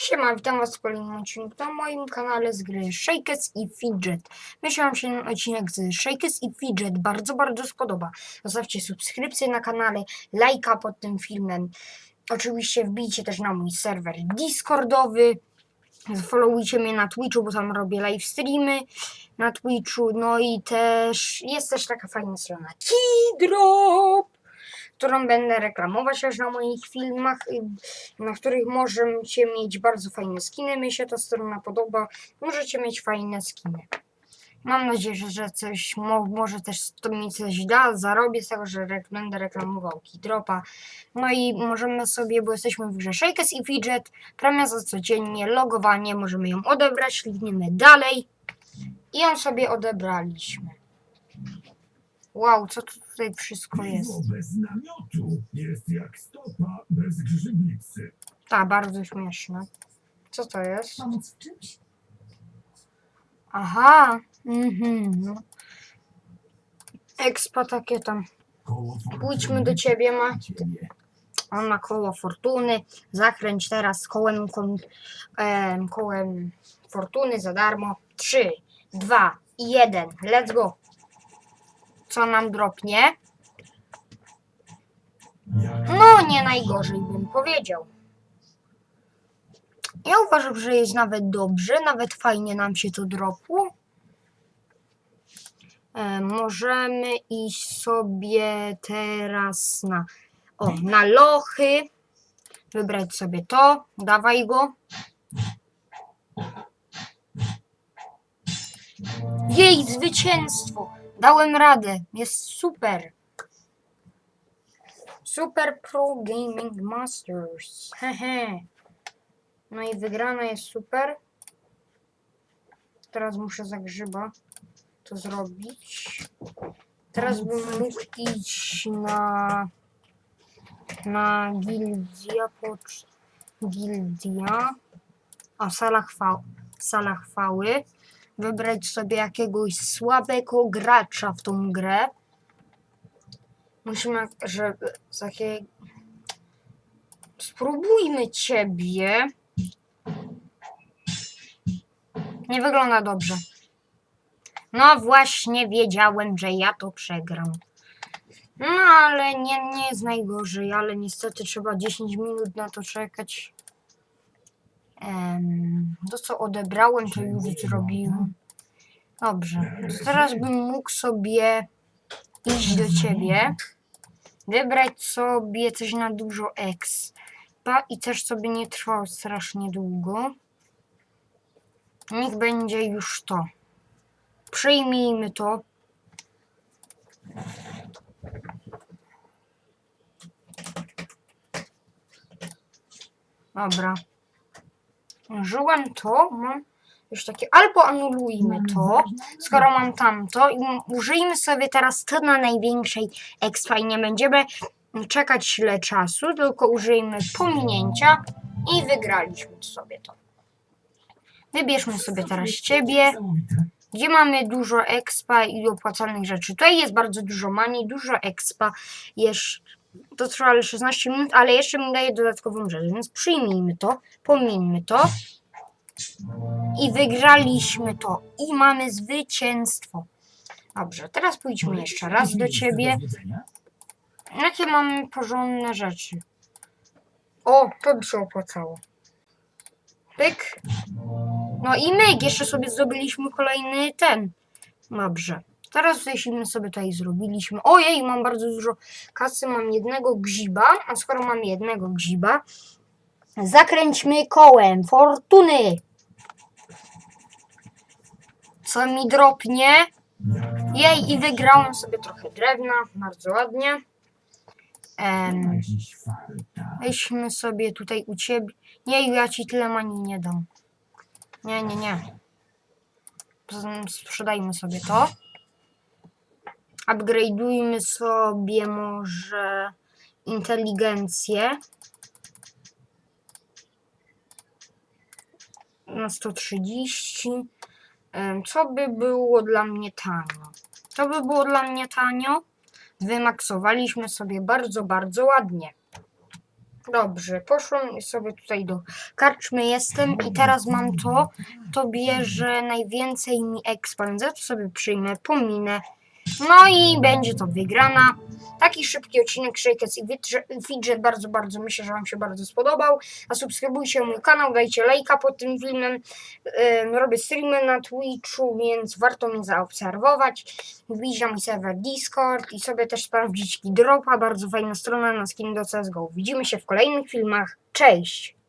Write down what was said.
Siema, witam was w kolejnym odcinku na moim kanale z gry Shakers i Fidget. Myślę, że się ten odcinek z Shakers i Fidget bardzo, bardzo spodoba. Zostawcie subskrypcję na kanale, lajka pod tym filmem. Oczywiście wbijcie też na mój serwer Discordowy. Followujcie mnie na Twitchu, bo tam robię live streamy na Twitchu. No i też jest też taka fajna strona Keydrop którą będę reklamować też na moich filmach, y, na których możecie mieć bardzo fajne skiny. Mi się ta strona podoba. Możecie mieć fajne skiny. Mam nadzieję, że- coś mo, może też to mi coś da. Zarobię z tego, że będę reklamował Keydropa. No i możemy sobie, bo jesteśmy w grze Shakers i Fidget, premia za codziennie, logowanie, możemy ją odebrać, klikniemy dalej i ją sobie odebraliśmy. Wow, co tu tutaj wszystko jest? Piwo bez namiotu jest jak stopa bez grzybicy. Tak, bardzo śmieszne. Co to jest? Pomóc w czymś? Aha. Mhm. no. Expa takie tam. Koło fortuny Pójdźmy do ciebie, ma. ciebie. On ma koło fortuny. Zakręć teraz kołem, kon, em, kołem fortuny za darmo. 3, 2 i 1. Let's go. Co nam dropnie? No, nie najgorzej bym powiedział. Ja uważam, że jest nawet dobrze, nawet fajnie nam się to dropło. E, możemy iść sobie teraz na, o, na lochy. Wybrać sobie to. Dawaj go. Jej, zwycięstwo! Dałem radę. Jest super. Super Pro Gaming Masters. Hehe. No i wygrana jest super. Teraz muszę za grzyba to zrobić. Teraz bym mógł iść na na gildia pocz gildia a sala chwał sala chwały wybrać sobie jakiegoś słabego gracza w tą grę Musimy, żeby takie. Spróbujmy ciebie. Nie wygląda dobrze. No właśnie wiedziałem, że ja to przegram. No ale nie, nie jest najgorzej, ale niestety trzeba 10 minut na to czekać. Em, to co odebrałem, to już zrobiłem. Dobrze, to teraz bym mógł sobie iść do ciebie, wybrać sobie coś na dużo expa i też sobie nie trwało strasznie długo. Niech będzie już to. Przyjmijmy to. Dobra. Użyłem to, mam już takie, albo anulujmy to, skoro mam tamto i użyjmy sobie teraz to na największej expa i nie będziemy czekać ile czasu, tylko użyjmy pominięcia i wygraliśmy sobie to. Wybierzmy sobie teraz ciebie, gdzie mamy dużo expa i opłacalnych rzeczy. Tutaj jest bardzo dużo money, dużo expa, jeszcze to trwa ale 16 minut, ale jeszcze mi daje dodatkową rzecz, więc przyjmijmy to, pomińmy to i wygraliśmy to i mamy zwycięstwo. Dobrze, teraz pójdźmy jeszcze raz do ciebie. Jakie mamy porządne rzeczy? O, to by się opłacało. Pyk. No i myk, jeszcze sobie zdobyliśmy kolejny ten. Dobrze. Teraz jeśli sobie tutaj zrobiliśmy. Ojej, mam bardzo dużo kasy, mam jednego grzyba, a skoro mam jednego grzyba, zakręćmy kołem fortuny. Co mi dropnie? Jej, i wygrałem sobie trochę drewna, bardzo ładnie. Weźmy sobie tutaj u ciebie. Nie, ja ci tyle mani nie dam. Nie, nie, nie. Sprzedajmy sobie to. Upgrade'ujmy sobie może inteligencję. Na 130. Em, Co by było dla mnie tanio? To by było dla mnie tanio. Wymaksowaliśmy sobie bardzo, bardzo ładnie. Dobrze, poszłam sobie tutaj do karczmy jestem i teraz mam to, to bierze najwięcej mi expanza, to sobie przyjmę, pominę. No i będzie to wygrana. Taki szybki odcinek Shakers i Fidget- bardzo, bardzo myślę, że Wam się bardzo spodobał. Zasubskrybujcie mój kanał, dajcie lajka pod tym filmem. Robię streamy na Twitchu, więc warto mnie zaobserwować. Na mój serwer Discord i sobie też sprawdzić Dropa, bardzo fajna strona na skin do CSGO. Widzimy się w kolejnych filmach. Cześć!